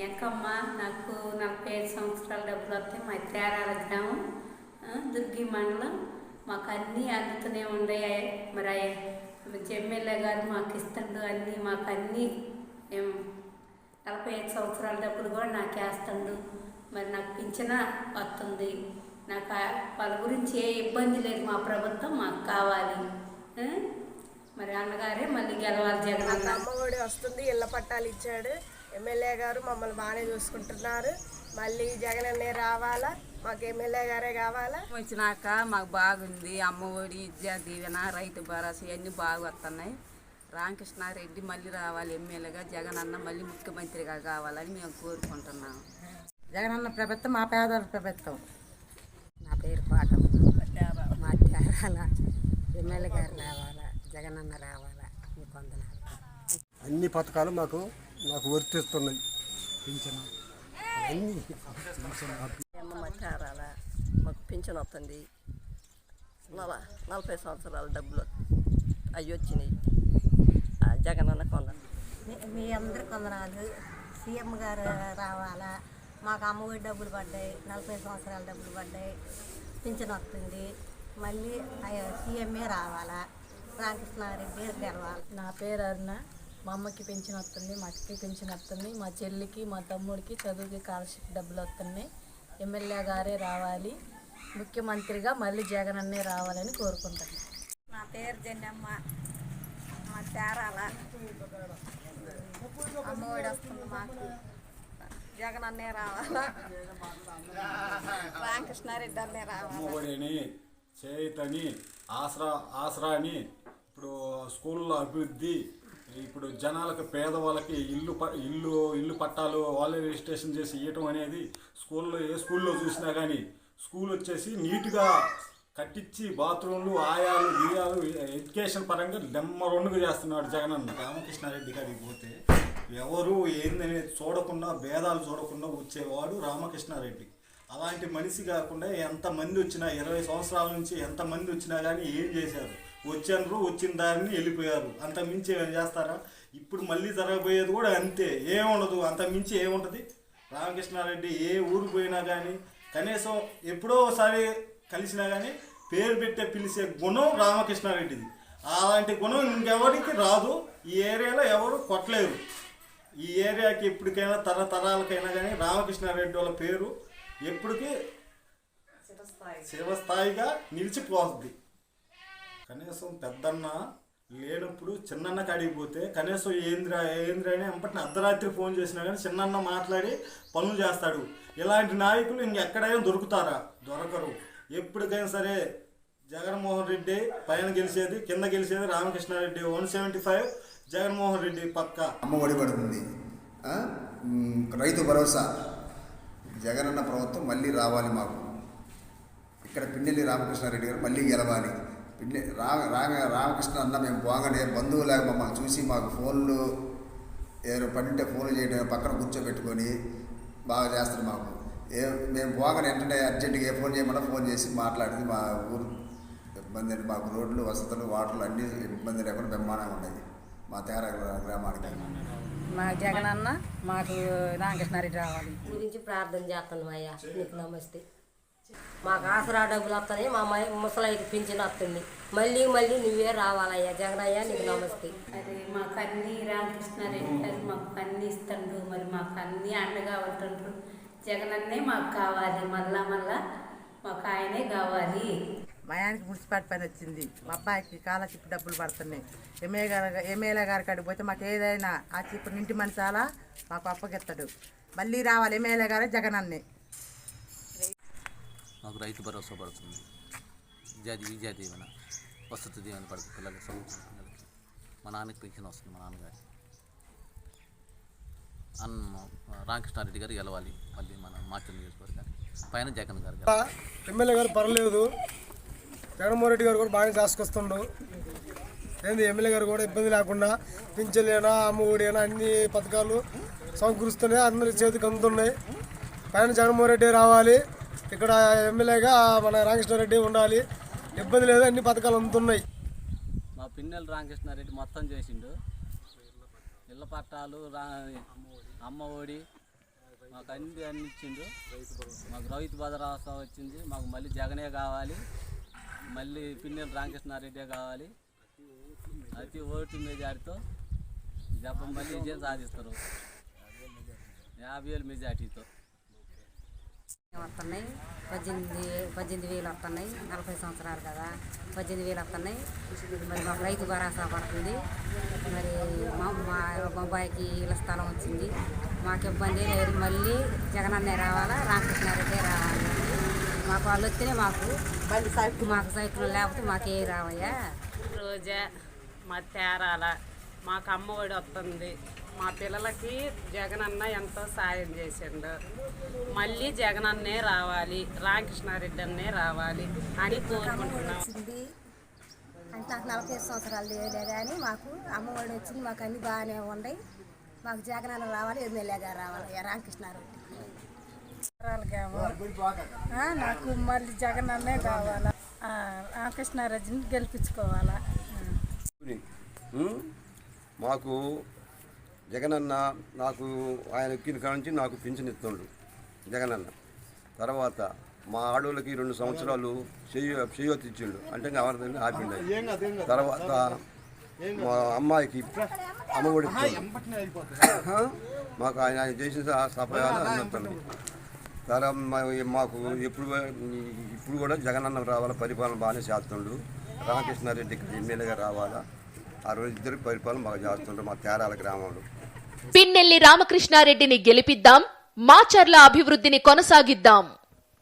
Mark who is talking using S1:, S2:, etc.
S1: ఎంకమ్మ నాకు నలభై ఐదు సంవత్సరాల డబ్బులు వస్తాయి మా తేరాల గ్రామం దుర్గి మండలం మాకు అన్నీ అందుతూనే ఉన్నాయి మరి ఎమ్మెల్యే గారు మాకు ఇస్తుండు అన్నీ మాకు అన్నీ. మేము నలభై ఐదు సంవత్సరాల డబ్బులు కూడా నాకు వేస్తుండు. మరి నాకు పింఛన వస్తుంది. నాకు వాళ్ళ గురించి ఏ ఇబ్బంది లేదు మా ప్రభుత్వం మాకు కావాలి. మరి అన్నగారే మళ్ళీ గెలవాలి జగన్
S2: అమ్మఒడి వస్తుంది ఇళ్ళ పట్టాలు ఇచ్చాడు. ఎమ్మెల్యే గారు మమ్మల్ని బాగానే చూసుకుంటున్నారు. మళ్ళీ జగన్ అన్నయ్య రావాలా? మాకు ఎమ్మెల్యే గారే కావాలా?
S3: వచ్చినాక మాకు బాగుంది. అమ్మఒడి విద్యా దీవెన రైతు భరోసా ఇవన్నీ బాగా వస్తున్నాయి రామకృష్ణారెడ్డి మళ్ళీ రావాలి ఎమ్మెల్యేగా జగన్ అన్న మళ్ళీ ముఖ్యమంత్రిగా కావాలని మేము కోరుకుంటున్నాము
S4: జగనన్న ప్రభుత్వం మా పేదల ప్రభుత్వం.
S3: నా పేరు పాటమ్మ. మా తేరాల ఎమ్మెల్యే గారు రావాలా జగనన్న రావాలా మీకు వందనాలు
S5: అన్ని పథకాలు మాకు నాకు వర్తిస్తున్నాయి. పింఛను. అన్ని
S6: మాకు పింఛన్ వస్తుంది. నల నలభై సంవత్సరాల డబ్బులు అవి వచ్చినాయి. ఆ జగనన్న కొందరు
S4: మీ- మీ అందరి కొందనాలు సీఎం గారు రావాలా? మాకు అమ్మఒడి డబ్బులు పడ్డాయి నలభై సంవత్సరాల డబ్బులు పడ్డాయి పింఛన్ వస్తుంది. మళ్ళీ సీఎంఏ రావాలా? రామకృష్ణారెడ్డి గెలవాలి.
S7: నా పేరు అరుణ. మా అమ్మకి పెన్షన్ వస్తుంది మా అక్కకి పెన్షన్ వస్తుంది మా చెల్లికి మా తమ్ముడికి చదువుకి స్కాలర్షిప్ డబ్బులు వస్తున్నాయి. ఎమ్మెల్యే గారే రావాలి. ముఖ్యమంత్రిగా మళ్ళీ జగన్ అన్నే రావాలని కోరుకుంటున్నాను
S2: నా పేరు జన్నమ్మ. మా తేరాల అమ్మఒడి వస్తుంది మాకు. జగన్ అన్నయ్య రావాలా? రామకృష్ణారెడ్డి అన్నయ్య రావాలా?
S8: చేతని ఆసరా ఆసరా అని ఇప్పుడు స్కూల్లో అభివృద్ధి ఇప్పుడు జనాలకు పేదవాళ్ళకి ఇల్లు ప- ఇల్లు ఇల్లు పట్టాలు వాళ్ళే రిజిస్ట్రేషన్ చేసి ఇవ్వటం అనేది స్కూల్లో ఏ స్కూల్లో చూసినా కానీ స్కూల్ వచ్చేసి నీట్గా కట్టించి బాత్రూమ్లు ఆయాలు గియాలు ఎడ్యుకేషన్ పరంగా నెంబర్ వన్గా చేస్తున్నాడు జగనన్న. రామకృష్ణారెడ్డి గారికి పోతే ఎవరు ఏందనేది చూడకుండా భేదాలు చూడకుండా వచ్చేవాడు రామకృష్ణారెడ్డి. అలాంటి మనిషి కాకుండా ఎంతమంది వచ్చినా ఇరవై సంవత్సరాల నుంచి ఎంతమంది వచ్చినా కానీ ఏం చేశారు? వచ్చారు వచ్చిన దారిని వెళ్ళిపోయారు. అంత మించి చేస్తారా? ఇప్పుడు మళ్ళీ జరగబోయేది కూడా అంతే. ఏముండదు అంత మించి ఏముంటుంది రామకృష్ణారెడ్డి ఏ ఊరు పోయినా కానీ కనీసం ఎప్పుడో ఒకసారి కలిసినా కానీ పేరు పెట్టే పిలిచే గుణం రామకృష్ణారెడ్డిది. అలాంటి గుణం ఇంకెవరికి రాదు. ఈ ఏరియాలో ఎవరు కొట్టలేరు. ఈ ఏరియాకి ఎప్పటికైనా తరతరాలకైనా కానీ రామకృష్ణారెడ్డి వాళ్ళ పేరు ఎప్పటికీ శివస్థాయిగా నిలిచిపోతుంది కనీసం పెద్దన్న లేనప్పుడు చిన్నన్న కాడికి పోతే కనీసం ఏంద్రా ఏంద్రా అని ఎంపటిని అర్ధరాత్రి ఫోన్ చేసినా కానీ చిన్నన్న మాట్లాడి పనులు చేస్తాడు. ఇలాంటి నాయకులు ఇంకెక్కడైనా దొరుకుతారా? దొరకరు. ఎప్పటికైనా సరే జగన్మోహన్ రెడ్డి పైన గెలిచేది కింద గెలిచేది Ramakrishna Reddy. One seventy five Jaganmohan Reddy పక్క.
S9: అమ్మ ఒడి పడుతుంది రైతు భరోసా. జగనన్న ప్రభుత్వం మళ్ళీ రావాలి మాకు. ఇక్కడ పిన్నెల్లి రామకృష్ణారెడ్డి గారు మళ్ళీ గెలవాలి. పిన్నె రామ రామ రామకృష్ణ అన్న మేము బాగానే బంధువులాగా మమ్మల్ని చూసి మాకు ఫోన్లు ఏదో పడింటే ఫోన్లు చేయడం పక్కన కూర్చోబెట్టుకొని బాగా చేస్తారు మాకు. ఏ మేము పోగానే వెంటనే అర్జెంటుగా ఏ ఫోన్ చేయమన్నా ఫోన్ చేసి మాట్లాడింది మా ఊరు ఇబ్బంది మాకు రోడ్లు వసతులు వాటర్లు అన్నీ ఇబ్బంది లేకుండా బ్రహ్మాండంగా ఉన్నాయి. మా తేర గ్రామానికి.
S3: మా జగన్ అన్న మాకు రామకృష్ణారెడ్డి రావాలి.
S4: గురించి ప్రార్థన చేస్తాను అయ్యా. నీకు నమస్తే. మాకు ఆసరా డబ్బులు వస్తాయి మా ముసలైకి పింఛన్ వస్తుంది. మళ్ళీ మళ్ళీ నువ్వే రావాలయ్యా. జగనయ్య నీకు నమస్తే.
S1: మరి మాకు అన్ని రామకృష్ణారెడ్డి గారు మాకు అన్ని ఇస్తుండ్రు. మరి మాకు అన్ని అండగా ఉంటుండ్రు. జగనన్నే మాకు కావాలి. మళ్ళా మళ్ళా మాకు ఆయనే కావాలి.
S4: మా ఆయనకి మున్సిపాలిటీ పని వచ్చింది. మా అబ్బాయికి స్కాలర్షిప్ డబ్బులు పడుతున్నాయి. ఎమ్మెల్యే గారు ఎమ్మెల్యే గారి కాడికి పోతే మాకు ఏదైనా ఆ ఇప్పుడు ఇంటి మంచాలా మాకు అప్పగిస్తాడు మళ్ళీ రావాలి. ఎమ్మెల్యే గారు జగన్ అన్నే
S10: మాకు రైతు భరోసా పడుతుంది. విద్యా విద్యా దీవెన వసతి దీవెన పడుతుంది పిల్లలకి చదువుకున్న పిల్లలకి. మా నాన్నకి పెన్షన్ వస్తుంది మా నాన్నగారి. అన్న రామకృష్ణారెడ్డి గారు గెలవాలి. మళ్ళీ మన మార్చల్ నియోజకవర్గానికి. పైన జగన్ గారు
S5: ఎమ్మెల్యే గారు పర్లేదు. జగన్మోహన్ రెడ్డి గారు కూడా బాగానే చేసుకొస్తుండు ఏంది ఎమ్మెల్యే గారు కూడా ఇబ్బంది లేకుండా పింఛన్లేనా అమ్మఒడినా అన్ని పథకాలు సమకూరుస్తున్నాయి. అందరి చేతికి అందుతున్నాయి. పైన జగన్మోహన్ రెడ్డి రావాలి. ఇక్కడ ఎమ్మెల్యేగా మన రామకృష్ణారెడ్డి ఉండాలి. ఇబ్బంది లేదు అన్ని పథకాలు అందుతున్నాయి.
S10: మా పిన్నెల రామకృష్ణారెడ్డి మొత్తం చేసిండు. ఇళ్ళ పట్టాలు రా అమ్మ ఒడి మాకు అన్ని అన్ని ఇచ్చిండు. మాకు రైతు భద్రత వచ్చింది. మాకు మళ్ళీ జగనే కావాలి. మళ్ళీ పిన్నెల రామకృష్ణారెడ్డే కావాలి. అతి ఓటు మెజార్టీతో జపం మళ్ళీ విజయం సాధిస్తారు. యాభై వేలు మెజార్టీతో.
S11: వస్తున్నాయి. పద్దెనిమిది పద్దెనిమిది వేలు వస్తున్నాయి. నలభై సంవత్సరాలు కదా. పద్దెనిమిది వేలు వస్తున్నాయి. మరి మాకు రైతు భరోసా పడుతుంది. మరి మా మా అబ్బాయికి ఇళ్ళ స్థలం వచ్చింది. మాకు ఇబ్బంది లేదు. మళ్ళీ జగనన్నే రావాలా? రామకృష్ణారెడ్డి రావాలి. మాకు వాళ్ళు వస్తేనే మాకు మాకు సైకిల్ లేకపోతే మాకే రావయ్యా?
S3: రోజా మా తేరాల మాకు అమ్మఒడి వస్తుంది. మా పిల్లలకి జగనన్న ఎంతో సాయం చేసిండు. మళ్ళీ జగనన్నే రావాలి రామకృష్ణారెడ్డి అన్నే రావాలి అని కోరుకుంటున్నాం.
S11: వచ్చింది. అంటే నాకు నలభై సంవత్సరాలు లేలే కానీ మాకు అమ్మఒడి వచ్చింది మాకు అన్ని బాగానే ఉన్నాయి. మాకు జగనన్న రావాలి ఎమ్మెల్యే గారు రావాలి రామకృష్ణారెడ్డి.
S12: నాకు మళ్ళీ జగన్ అన్నే కావాలా రామకృష్ణారెడ్డిని గెలిపించుకోవాలా?
S13: మాకు జగనన్న నాకు ఆయన ఎక్కిన కాడ నుంచి నాకు పింఛన్ ఇస్తుండు జగనన్న. తర్వాత మా ఆడోళ్ళకి రెండు సంవత్సరాలు చెయ్యి చెయ్యొత్తి ఇచ్చిండు. అంటే ఇంకా ఎవరిదని ఆపిండు. తర్వాత మా అమ్మాయికి అమ్మఒడి. మాకు ఆయన ఆయన చేసిన సహాయాలు అందుతుంది తర్వాత మాకు ఎప్పుడు ఇప్పుడు కూడా జగనన్న రావాలా పరిపాలన బాగానే చేస్తుండు. రామకృష్ణారెడ్డి ఇక్కడ ఎమ్మెల్యేగా రావాలా. ఆ రోజు ఇద్దరు పరిపాలన మా తేరాల గ్రామంలో.
S14: పిన్నెల్లి రామకృష్ణారెడ్డిని గెలిపిద్దాం మాచర్ల అభివృద్ధిని కొనసాగిద్దాం.